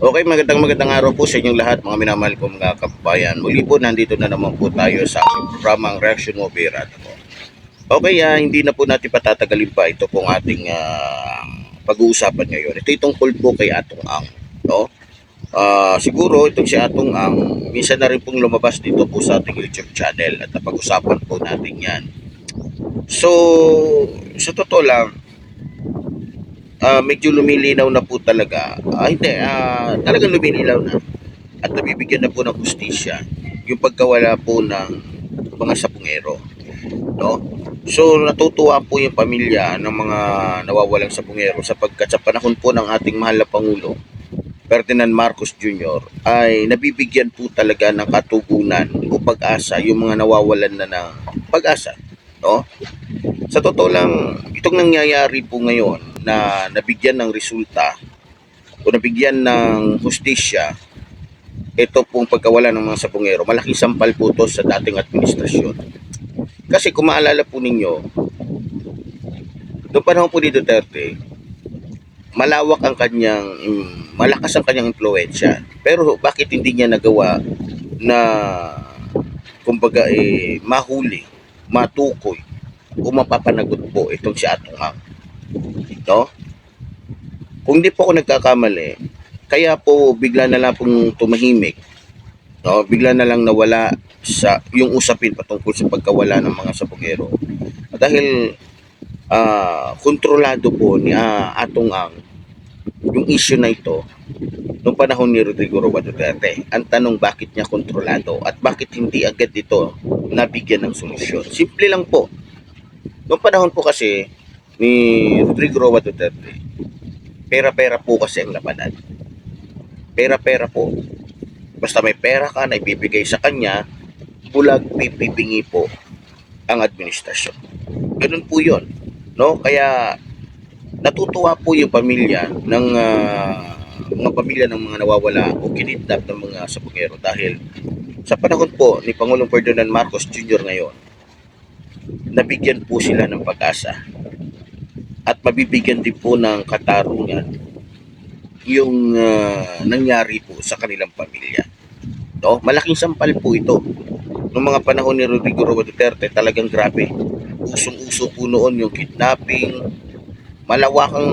Okay, magandang magandang araw po sa inyong lahat mga minamahal kong mga kababayan. Muli po nandito na naman po tayo sa programang Reaction mo Birata po. Okay, ah, hindi na po natin patatagalin pa ito pong ating ah, pag-uusapan ngayon. Ito itong tungkol po kay Atong Ang. No? Ah, siguro itong si Atong Ang, minsan na rin pong lumabas dito po sa ating YouTube channel at napag-usapan po natin yan. So, sa totoo lang, ah, medyo lumilinaw na po talaga. Ah, hindi, ah, talagang lumilinaw na. At nabibigyan na po ng hustisya yung pagkawala po ng mga sapungero. No? So, natutuwa po yung pamilya ng mga nawawalang sapungero sapagkat sa panahon po ng ating mahal na Pangulo, Ferdinand Marcos Jr., ay nabibigyan po talaga ng katugunan o pag-asa yung mga nawawalan na ng pag-asa. No? Sa totoo lang, itong nangyayari po ngayon na nabigyan ng resulta o nabigyan ng hustisya ito pong pagkawala ng mga sabungero, malaking sampal po to sa dating administrasyon. Kasi kung maalala po ninyo, noong panahon po ni Duterte, malawak ang kanyang, malakas ang kanyang impluensya. Pero bakit hindi niya nagawa na, kumbaga, eh, mahuli, matukoy, o mapapanagot po itong si Atong Hang. No? Kung hindi po ako nagkakamali, kaya po bigla na lang pong tumahimik. No, bigla na lang nawala sa yung usapin patungkol sa pagkawala ng mga sabugero. Dahil ah kontrolado po ni ah, Atong Ang yung issue na ito noong panahon ni Rodrigo Roa Duterte. Ang tanong bakit niya kontrolado at bakit hindi agad ito nabigyan ng solusyon. Simple lang po. Noong panahon po kasi ni Rodrigo Roa Duterte, pera-pera po kasi ang labanan. Pera-pera po. Basta may pera ka na ibibigay sa kanya, bulag pipibingi po ang administrasyon. Ganun po yun. No? Kaya natutuwa po yung pamilya ng ah, mga pamilya ng mga nawawala o kinidnap ng mga sabungero dahil sa panahon po ni Pangulong Ferdinand Marcos Jr. ngayon, nabigyan po sila ng pag-asa at mabibigyan din po ng katarungan yung ah, nangyari po sa kanilang pamilya. No? Malaking sampal po ito. Noong mga panahon ni Rodrigo Roa Duterte, talagang grabe. Usong-uso po noon yung kidnapping, malawakang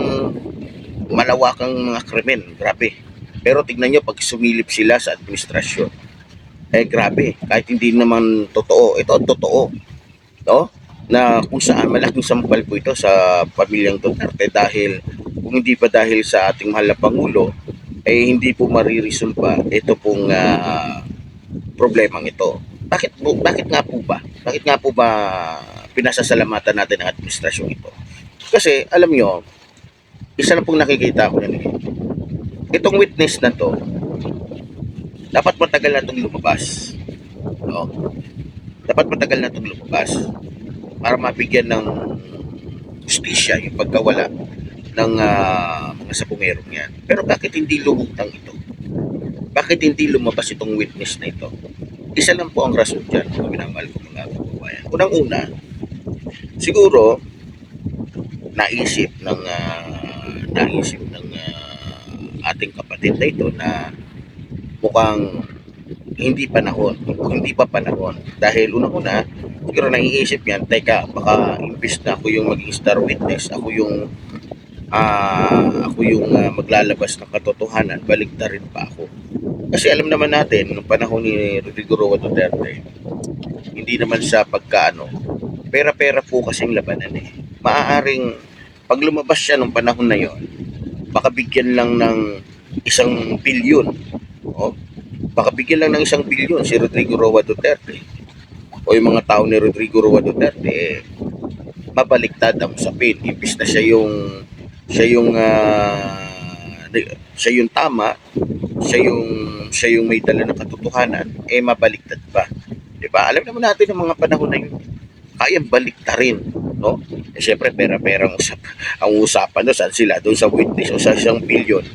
malawakang mga krimen, grabe. Pero tignan nyo, pag sumilip sila sa administrasyon, eh grabe, kahit hindi naman totoo, ito ang totoo. No? Na kung saan malaking sampal po ito sa pamilyang Duterte dahil kung hindi pa dahil sa ating mahal na Pangulo, eh hindi po maririsolba ito pong ah, problemang ito. Bakit po, bakit nga po ba? Bakit nga po ba pinasasalamatan natin ang administrasyon ito? Kasi alam nyo, isa na pong nakikita ko yan eh. Itong witness na to, dapat matagal na itong lumabas. No? Dapat matagal na itong lumabas para mabigyan ng justisya yung pagkawala ng ah, mga sabungerong yan. Pero bakit hindi lumutang ito? Bakit hindi lumabas itong witness na ito? Isa lang po ang rason dyan, mga minamahal ko mga kababayan. Unang-una, siguro, naisip ng ah, naisip ng ah, ating kapatid na ito na mukhang hindi panahon, hindi pa panahon. Dahil unang-una, siguro naiisip yan, teka, baka imbis na ako yung maging star witness, ako yung ah ako yung ah, maglalabas ng katotohanan, baligtarin pa ako. Kasi alam naman natin, nung panahon ni Rodrigo Duterte, hindi naman sa pagkaano, pera-pera po kasing labanan eh. Maaaring, pag lumabas siya nung panahon na yon, baka bigyan lang ng isang bilyon. Baka bigyan lang ng isang bilyon si Rodrigo Roa Duterte. O yung mga tao ni Rodrigo Roa Duterte, eh, mabaliktad ang usapin. Imbis na siya yung siya yung ah, siya yung tama, siya yung siya yung may dala ng katotohanan, eh mabaliktad pa. 'Di ba? Alam naman natin ang mga panahon na yun, kayang baliktarin, no? Eh, syempre pera-pera ang usap ang usapan no saan sila doon sa witness o sa isang bilyon.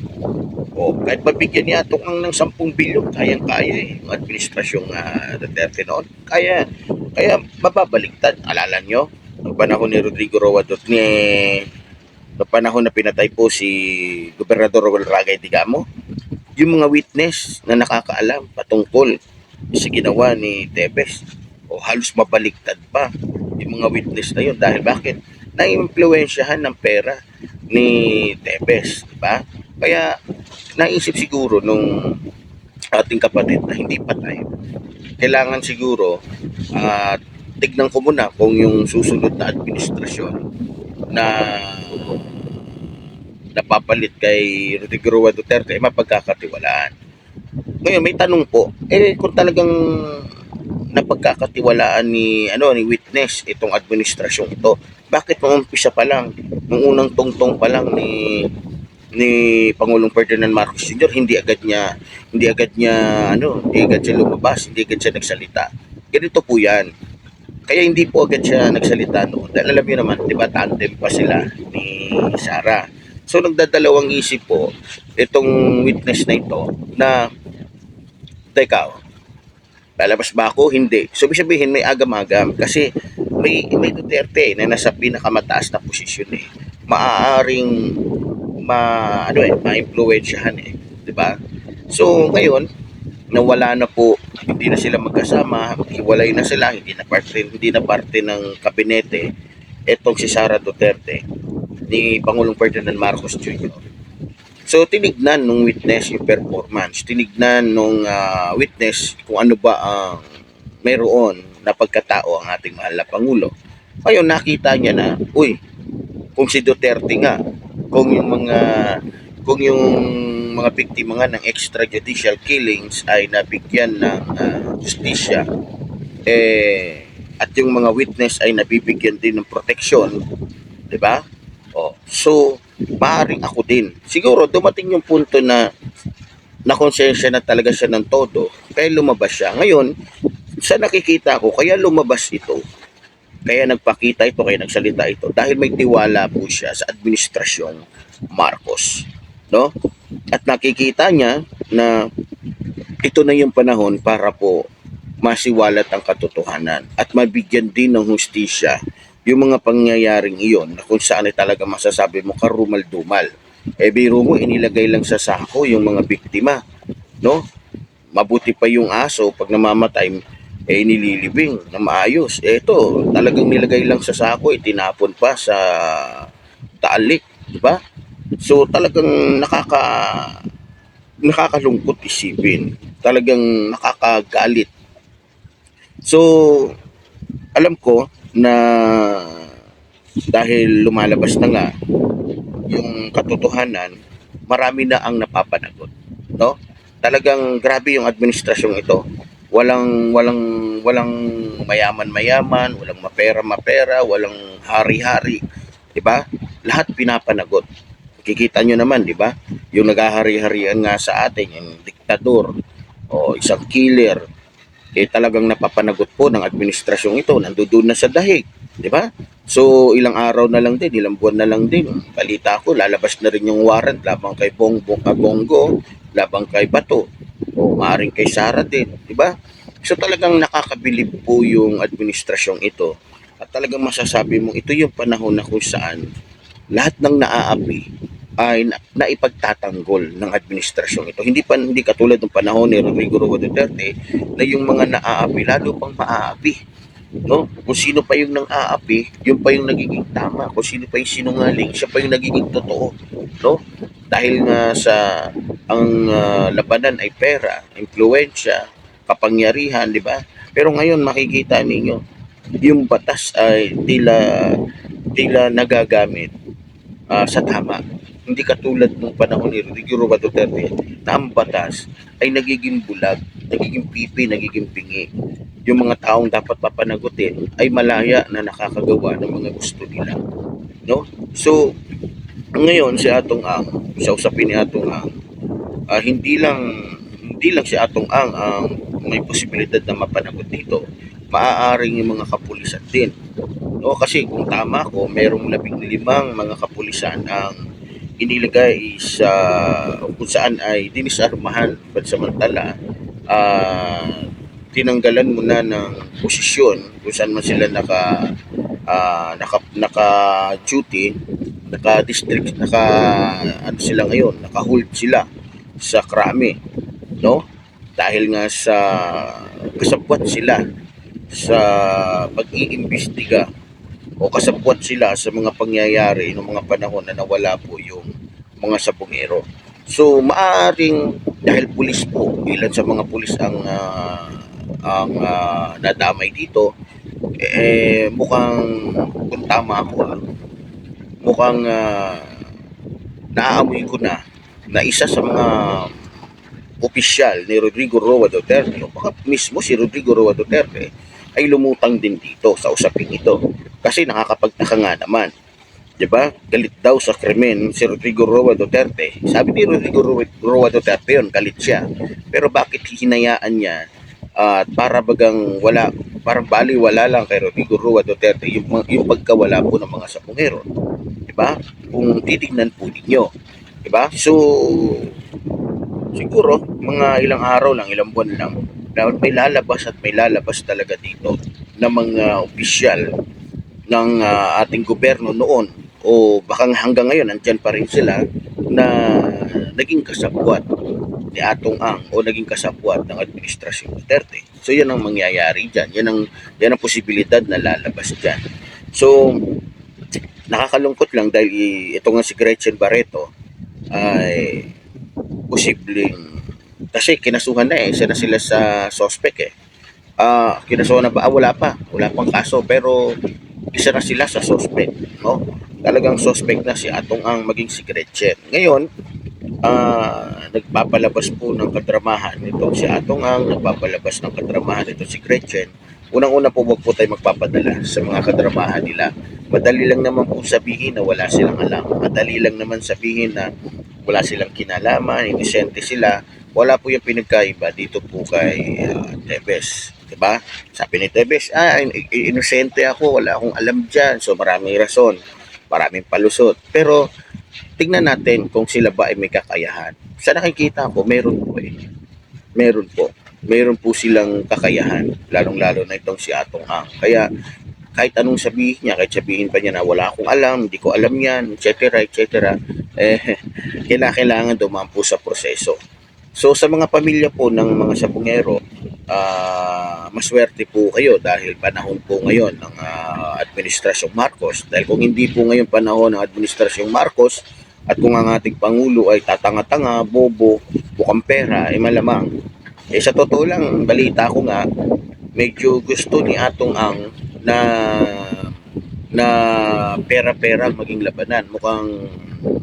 O kahit mabigyan niya itong ang ng 10 bilyon, kayang-kaya eh. Yung administrasyong uh, Duterte noon, kaya, kaya mababaliktad. Alala nyo, noong panahon ni Rodrigo Roa Dut, ni noong panahon na pinatay po si Gobernador Raul Ragay Digamo, yung mga witness na nakakaalam patungkol sa ginawa ni Tebes o halos mabaliktad pa yung mga witness na yun dahil bakit naimpluwensyahan ng pera ni Tebes di ba kaya naisip siguro nung ating kapatid na hindi patay kailangan siguro at tignan ko muna kung yung susunod na administrasyon na napapalit kay Rodrigo Duterte ay mapagkakatiwalaan. Ngayon may tanong po, eh kung talagang napagkakatiwalaan ni ano ni witness itong administrasyon ito, bakit nung umpisa pa lang, nung unang tungtong pa lang ni ni Pangulong Ferdinand Marcos Jr. hindi agad niya hindi agad niya ano, hindi agad siya lumabas, hindi agad siya nagsalita. Ganito po 'yan. Kaya hindi po agad siya nagsalita noon. Dahil alam niyo naman, 'di ba, tandem pa sila ni Sara. So nagdadalawang isip po itong witness na ito na teka, lalabas ba ako? Hindi. So sabihin may agam-agam kasi may may Duterte na nasa pinakamataas na posisyon eh. Maaaring ma ano eh, ma-impluwensyahan eh, 'di ba? So ngayon, nawala na po, hindi na sila magkasama, hiwalay na sila, hindi na parte hindi na parte ng kabinete etong si Sara Duterte ni Pangulong Ferdinand Marcos Jr. So tinignan nung witness yung performance, tinignan nung ah, witness kung ano ba ang meron na pagkatao ang ating mahal na Pangulo. Ngayon nakita niya na, uy, kung si Duterte nga, kung yung mga kung yung mga biktima nga ng extrajudicial killings ay nabigyan ng ah, justisya eh at yung mga witness ay nabibigyan din ng proteksyon, 'di ba? Oh, so maaring ako din. Siguro dumating yung punto na nakonsensya na talaga siya ng todo, kaya lumabas siya. Ngayon, sa nakikita ko, kaya lumabas ito, kaya nagpakita ito, kaya nagsalita ito, dahil may tiwala po siya sa administrasyong Marcos. No? At nakikita niya na ito na yung panahon para po masiwalat ang katotohanan at mabigyan din ng hustisya yung mga pangyayaring iyon na kung saan ay talaga masasabi mo karumal-dumal. Eh biro mo, inilagay lang sa sako yung mga biktima. No? Mabuti pa yung aso pag namamatay, eh nililibing na maayos. Eh ito, talagang nilagay lang sa sako, itinapon pa sa taalik. Di ba? So talagang nakaka nakakalungkot isipin. Talagang nakakagalit. So, alam ko na dahil lumalabas na nga yung katotohanan, marami na ang napapanagot, no? Talagang grabe yung administrasyong ito. Walang walang walang mayaman-mayaman, walang mapera-mapera, walang hari-hari, 'di ba? Lahat pinapanagot. Kikita nyo naman, 'di ba? Yung naghahari-harian nga sa atin, yung diktador o isang killer, eh talagang napapanagot po ng administrasyong ito. Nandoon na sa dahig, di ba? So ilang araw na lang din, ilang buwan na lang din. Balita ko, lalabas na rin yung warrant labang kay Bongbong ah, Bongo, labang kay Bato, o maaring kay Sara din, di ba? So talagang nakakabilib po yung administrasyong ito. At talagang masasabi mo, ito yung panahon na kung saan lahat ng naaapi ay na, naipagtatanggol ng administrasyong ito. Hindi pa hindi katulad ng panahon ni Rodrigo Duterte na yung mga naaapi lalo pang maaapi. No? Kung sino pa yung nang aapi, yun pa yung nagiging tama. Kung sino pa yung sinungaling, siya pa yung nagiging totoo. No? Dahil nga sa ang ah, labanan ay pera, impluensya, kapangyarihan, di ba? Pero ngayon makikita ninyo, yung batas ay tila tila nagagamit ah, sa tama hindi katulad nung panahon ni Rodrigo Duterte na ang batas ay nagiging bulag, nagiging pipi, nagiging pingi. Yung mga taong dapat papanagutin ay malaya na nakakagawa ng mga gusto nila. No? So, ngayon si Atong Ang, sa usapin ni Atong Ang, ah, hindi lang hindi lang si Atong Ang ang may posibilidad na mapanagot dito. Maaaring yung mga kapulisan din. No, kasi kung tama ko, merong labing limang mga kapulisan ang inilagay sa kung saan ay dinisarmahan pansamantala ah tinanggalan muna ng posisyon kung saan man sila naka ah, naka naka duty naka district naka ano sila ngayon naka hold sila sa krami, no? Dahil nga sa kasabwat sila sa pag-iimbestiga o kasabwat sila sa mga pangyayari ng mga panahon na nawala po yung mga sabongero. So maaring dahil pulis po, ilan sa mga pulis ang ah, ang ah, nadamay dito, eh mukhang kung tama ako ah, mukhang ah, naaamoy ko na na isa sa mga opisyal ni Rodrigo Roa Duterte o baka mismo si Rodrigo Roa Duterte ay lumutang din dito sa usaping ito. Kasi nakakapagtaka nga naman 'di ba? Galit daw sa krimen si Rodrigo Roa Duterte. Sabi ni Rodrigo Roa, Duterte yun galit siya. Pero bakit hinayaan niya at para bagang wala parang bali wala lang kay Rodrigo Roa Duterte yung, yung pagkawala po ng mga sapungero 'di ba kung titignan po ninyo 'di ba so siguro mga ilang araw lang, ilang buwan lang, na may lalabas at may lalabas talaga dito na mga opisyal ng ah, ating gobyerno noon o baka hanggang ngayon nandyan pa rin sila na naging kasabwat ni Atong Ang o naging kasabwat ng administrasyon Duterte. So yan ang mangyayari dyan. Yan ang, yan ang posibilidad na lalabas dyan. So nakakalungkot lang dahil ito nga si Gretchen Barreto ay posibleng kasi kinasuhan na eh, isa na sila sa suspect eh. Ah, kinasuhan na ba? Ah, wala pa. Wala pang kaso pero isa na sila sa suspect, no? Talagang suspect na si Atong ang maging si Gretchen. Ngayon, ah, nagpapalabas po ng kadramahan nito si Atong ang nagpapalabas ng kadramahan nito si Gretchen. Unang-una po wag po tayo magpapadala sa mga kadramahan nila. Madali lang naman po sabihin na wala silang alam. Madali lang naman sabihin na wala silang kinalaman, inisente sila. Wala po yung pinagkaiba dito po kay uh, Tebes. Diba? Sabi ni Tebes, ah, in- in- inosente ako, wala akong alam dyan. So maraming rason, maraming palusot. Pero tingnan natin kung sila ba ay may kakayahan. Sa nakikita ko, meron po eh. Meron po. Meron po silang kakayahan, lalong-lalo na itong si Atong Ang. Kaya kahit anong sabihin niya, kahit sabihin pa niya na wala akong alam, hindi ko alam yan, etc., etc., eh, kailangan, kailangan dumaan po sa proseso. So, sa mga pamilya po ng mga sabungero, ah maswerte po kayo dahil panahon po ngayon ng ah, Administrasyong Marcos. Dahil kung hindi po ngayon panahon ng Administrasyong Marcos, at kung ang ating Pangulo ay tatanga-tanga, bobo, bukang pera, ay malamang. Eh sa totoo lang, balita ko nga, medyo gusto ni Atong Ang na na pera-pera maging labanan. Mukhang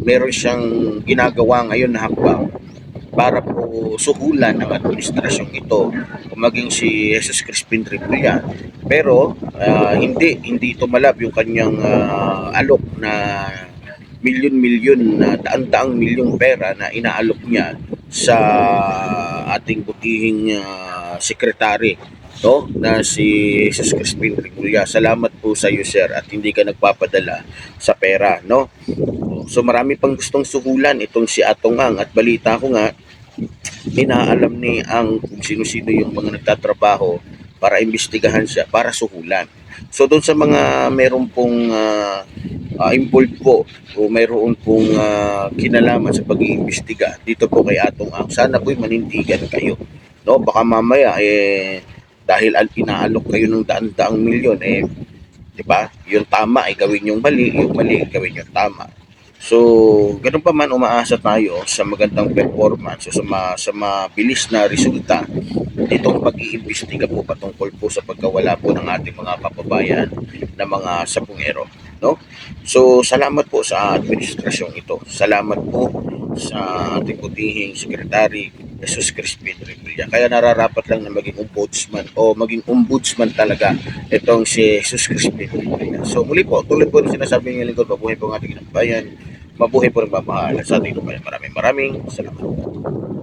meron siyang ginagawa ngayon na hakbang para po suhulan ng administrasyong ito o maging si Jesus Crispin Rebulla. Pero ah, hindi hindi tumalab yung kanyang ah, alok na milyon-milyon na daan-daang milyong pera na inaalok niya sa ating butihing ah, sekretary no na si Jesus Crispin Rebulla. Salamat po sa iyo sir at hindi ka nagpapadala sa pera no. So marami pang gustong suhulan itong si Atong Ang at balita ko nga inaalam ni ang kung sino-sino yung mga nagtatrabaho para imbestigahan siya para suhulan. So doon sa mga meron pong ah, ah, involved po o mayroon pong ah, kinalaman sa pag-iimbestiga dito po kay Atong Ang, sana po'y manindigan kayo. No, baka mamaya eh dahil al inaalok kayo ng daan-daang milyon eh 'di ba? Yung tama ay gawin yung mali, yung mali gawin yung tama. So, ganun pa man umaasa tayo sa magandang performance o sa, ma, sa mabilis na resulta nitong pag-iimbestiga po patungkol po sa pagkawala po ng ating mga kababayan na mga sapungero. No? So, salamat po sa administrasyong ito. Salamat po sa ating putihing sekretary Jesus Crispin Revilla. Kaya nararapat lang na maging ombudsman o maging ombudsman talaga itong si Jesus Crispin Revilla. So muli po, tulad po ng sinasabi ng lingkod, mabuhay po ang ating bayan, mabuhay po ng mamahalan sa ating bayan. Maraming maraming salamat.